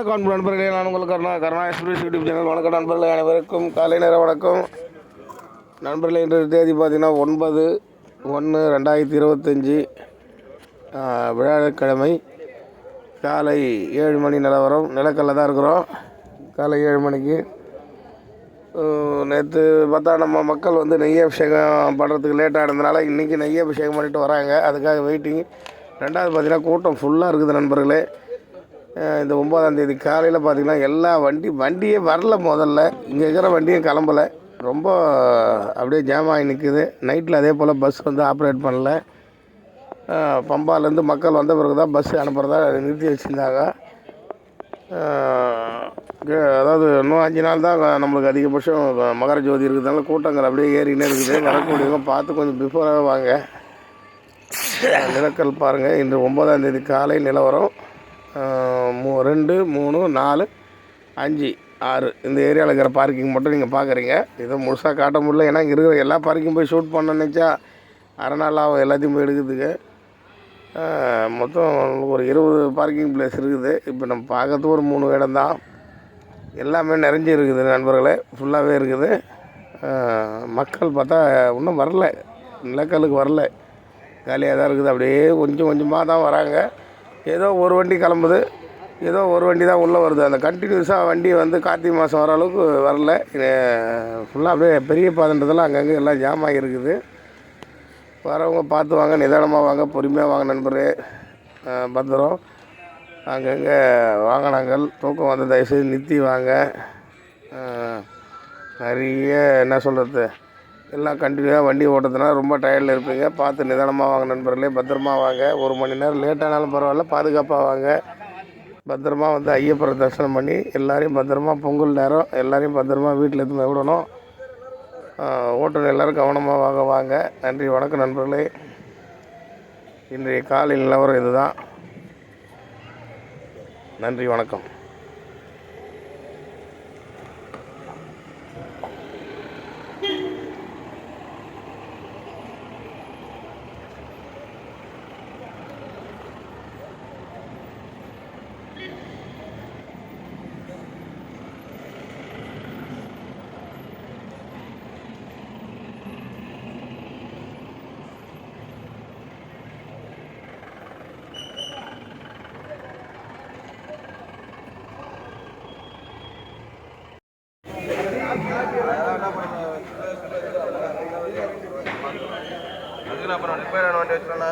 வணக்கம் நண்பர்களே நான் உங்கள் Karuna Karuna express YouTube channel. வணக்கம் நண்பர்களே அனைவருக்கும் காலை நேர வணக்கம். நண்பர்களே இன்று தேதி பார்த்தீங்கன்னா ஒன்பது ஒன்று ரெண்டாயிரத்தி இருபத்தஞ்சி வியாழக்கிழமை காலை ஏழு மணி நிலவரம். நிலக்கல்ல தான் இருக்கிறோம். காலை ஏழு மணிக்கு. நேற்று பார்த்தா நம்ம மக்கள் வந்து நெய் அபிஷேகம் பண்ணுறதுக்கு லேட்டாக இருந்தனால இன்றைக்கி நெய் அபிஷேகம் பண்ணிட்டு வராங்க. அதுக்காக வெயிட்டிங் ரெண்டாவது பார்த்தீங்கன்னா கூட்டம் ஃபுல்லாக இருக்குது நண்பர்களே. இந்த ஒன்பதாம் தேதி காலையில் பார்த்தீங்கன்னா எல்லா வண்டி வண்டியே வரல முதல்ல. இங்கே இருக்கிற வண்டியும் கிளம்பலை. ரொம்ப அப்படியே ஜாம் ஆகி நிற்குது நைட்டில் அதே போல் பஸ் வந்து ஆப்ரேட் பண்ணல. பம்பாலேருந்து மக்கள் வந்த பிறகு தான் பஸ் அனுப்புகிறதா நிறுத்தி வச்சுருந்தாங்க. அதாவது இன்னும் அஞ்சு நாள் தான் நம்மளுக்கு அதிகபட்சம் மகர ஜோதி இருக்கிறதுனால கூட்டங்கள் அப்படியே ஏறினே இருக்குது. வரக்கூடியவங்க பார்த்து கொஞ்சம் பிஃபோராக வாங்க. நிலக்கல் பாருங்கள் இன்று ஒம்பதாம் தேதி காலை நிலவரம். மூ ரெண்டு மூணு நாலு அஞ்சு ஆறு. இந்த ஏரியாவில் இருக்கிற பார்க்கிங் மட்டும் நீங்கள் பார்க்குறீங்க இதை முழுசாக காட்ட முடியல. ஏன்னா இங்கே இருக்கிற எல்லா பார்க்கிங் போய் ஷூட் பண்ண நினச்சா அரை நாள் ஆகும் எல்லாத்தையும் போய் எடுக்கிறதுக்கு. மொத்தம் ஒரு இருபது பார்க்கிங் பிளேஸ் இருக்குது. இப்போ நம்ம பார்க்கறது ஒரு மூணு இடம் தான். எல்லாமே நிறைஞ்சு இருக்குது நண்பர்களே. ஃபுல்லாகவே இருக்குது. மக்கள் பார்த்தா இன்னும் வரல. நிலக்கலுக்கு வரல. காலியாக தான் இருக்குது. அப்படியே கொஞ்சம் கொஞ்சமாக தான் வராங்க. ஏதோ ஒரு வண்டி கிளம்புது. ஏதோ ஒரு வண்டி தான் உள்ளே வருது. அந்த கண்டினியூஸாக வண்டி வந்து கார்த்திகை மாதம் வர அளவுக்கு வரல. ஃபுல்லாக அப்படியே பெரிய பாதன்றதெல்லாம் அங்கங்கே எல்லாம் ஜாம் ஆகியிருக்குது வரவங்க பார்த்து வாங்க நிதானமாக வாங்க பொறுமையாக வாங்க நண்பரே. பத்திரம். அங்கங்கே வாகனங்கள் தூக்கம் வந்து தயவுசெய்து நிறுத்தி வாங்க. நிறைய என்ன சொல்கிறது எல்லாம் கண்டினியூவாக வண்டி ஓட்டுறதுனால ரொம்ப டயர்டில் இருப்பீங்க. பார்த்து நிதானமாக வாங்க நண்பர்களே பத்திரமா வாங்க. ஒரு மணி நேரம் லேட்டானாலும் பரவாயில்ல பாதுகாப்பாக வாங்க. பத்திரமா வந்து ஐயப்பரை தரிசனம் பண்ணி எல்லாரையும் பத்திரமா பொங்கல் நேரம் எல்லாரையும் பத்திரமா வீட்டில் எடுத்து விடணும். ஓட்டுநர் எல்லோரும் கவனமாக வாங்க வாங்க. நன்றி வணக்கம் நண்பர்களே. இன்றைய காலை நிலவரம் இதுதான். நன்றி வணக்கம். அதுக்கு அப்புறம் ரிப்பேர் ஆன வண்டி வச்சுருந்தா